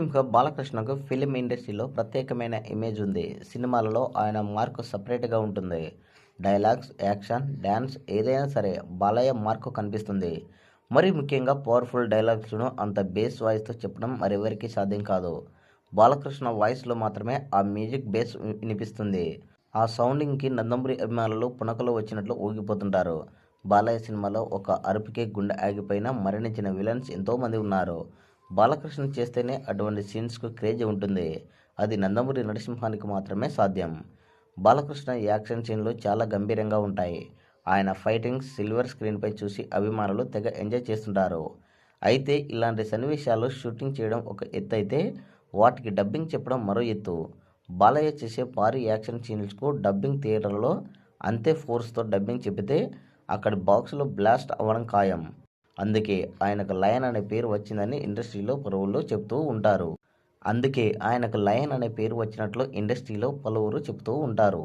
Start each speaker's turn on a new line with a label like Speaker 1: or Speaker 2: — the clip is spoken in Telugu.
Speaker 1: బాలకృష్ణకు ఫిలిం ఇండస్ట్రీలో ప్రత్యేకమైన ఇమేజ్ ఉంది. సినిమాలలో ఆయన మార్కు సపరేట్గా ఉంటుంది. డైలాగ్స్ యాక్షన్ డ్యాన్స్ ఏదైనా సరే బాలయ్య మార్కు కనిపిస్తుంది. మరి ముఖ్యంగా పవర్ఫుల్ డైలాగ్స్ను అంత బేస్ వాయిస్తో చెప్పడం మరెవరికి సాధ్యం కాదు. బాలకృష్ణ వాయిస్లో మాత్రమే ఆ మ్యూజిక్ బేస్ వినిపిస్తుంది. ఆ సౌండింగ్కి నందమూరి అభిమానులు పునకలు వచ్చినట్లు ఊగిపోతుంటారు. బాలయ్య సినిమాలో ఒక అరుపుకే గుండె ఆగిపోయినా మరణించిన విలన్స్ ఎంతోమంది ఉన్నారు. బాలకృష్ణ చేస్తేనే అటువంటి సీన్స్కు క్రేజ్ ఉంటుంది. అది నందమూరి నరసింహానికి మాత్రమే సాధ్యం. బాలకృష్ణ యాక్షన్ సీన్లు చాలా గంభీరంగా ఉంటాయి. ఆయన ఫైటింగ్స్ సిల్వర్ స్క్రీన్పై చూసి అభిమానులు తెగ ఎంజాయ్ చేస్తుంటారు. అయితే ఇలాంటి సన్నివేశాలు షూటింగ్ చేయడం ఒక ఎత్తు అయితే వాటికి డబ్బింగ్ చెప్పడం మరో ఎత్తు. బాలయ్య చేసే భారీ యాక్షన్ సీన్స్కు డబ్బింగ్ థియేటర్లో అంతే ఫోర్స్తో డబ్బింగ్ చెబితే అక్కడి బాక్సులో బ్లాస్ట్ అవ్వడం ఖాయం. అందుకే ఆయనకు లయన్ అనే పేరు వచ్చిందని ఇండస్ట్రీలో పలువురు చెప్తూ ఉంటారు. అందుకే ఆయనకు లయన్ అనే పేరు వచ్చినట్లు ఇండస్ట్రీలో పలువురు చెప్తూ ఉంటారు.